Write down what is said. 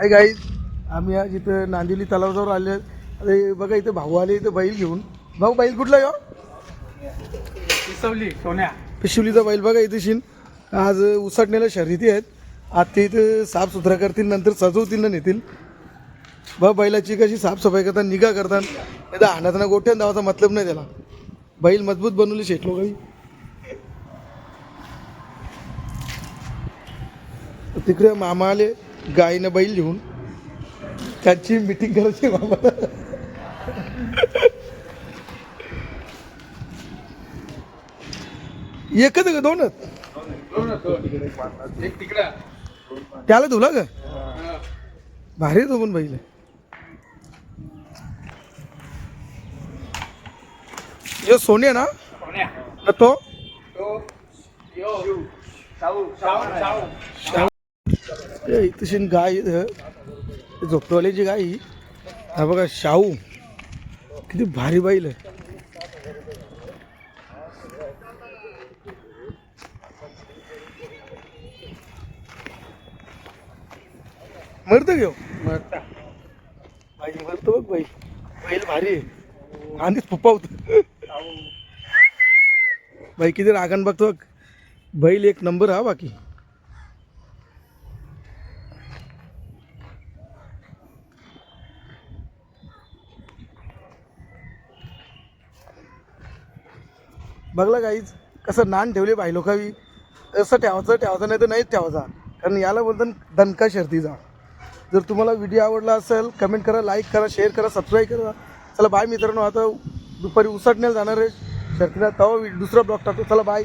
काय गाई आम्ही आज इथं नांदिवली तलावाजवळ आले हे बघा इथं भाऊ आले इथं बैल घेऊन. भाऊ बैल कुठला यो? पिसवली सोन्या. पिशुलीचा बैल बघा इथे शिन. आज उसटण्याला शर्यती आहेत. आज ते इथं साफसुथरा करतील नंतर सजवतील ना नेतील. बा बैलाची कशी साफसफाई करतात निगा करतात. नाही तर हाणातना गोठ्यान धावाचा मतलब नाही त्याला. बैल मजबूत बनवली शेटलो काही तिकडे मामा आले. गायीनं बैल घेऊन त्यांची मिटिंग करायची मामा एकच आहे का दोनच? त्याला धुला का भारी तो पण बैल. यो सोन्या ना? तो? तो यो इथशी गाय झोपटवाल्याची गाय ही. हा बघा शाहू. किती भारी बैल आहे. मरतं घेऊ मरता. बाई मरतो बघ बाई. बैल भारी आहे. आणि फुपावत बाई किती रागान बघतो बघ. बैल एक नंबर हा बाकी. बघला काहीच कसं नान ठेवले बाई लोकावी असं ठेवायचं ठेवायचं नाही तर नाहीच ठेवायचा. कारण याला बोलतात दणका शर्तीचा. जर तुम्हाला व्हिडिओ आवडला असेल कमेंट करा लाईक करा शेअर करा सबस्क्राईब करा. चला बाय मित्रांनो. आता दुपारी उसटण्याला जाणार आहे. शर्तीला तेव्हा दुसरा ब्लॉग टाकतो. चला बाय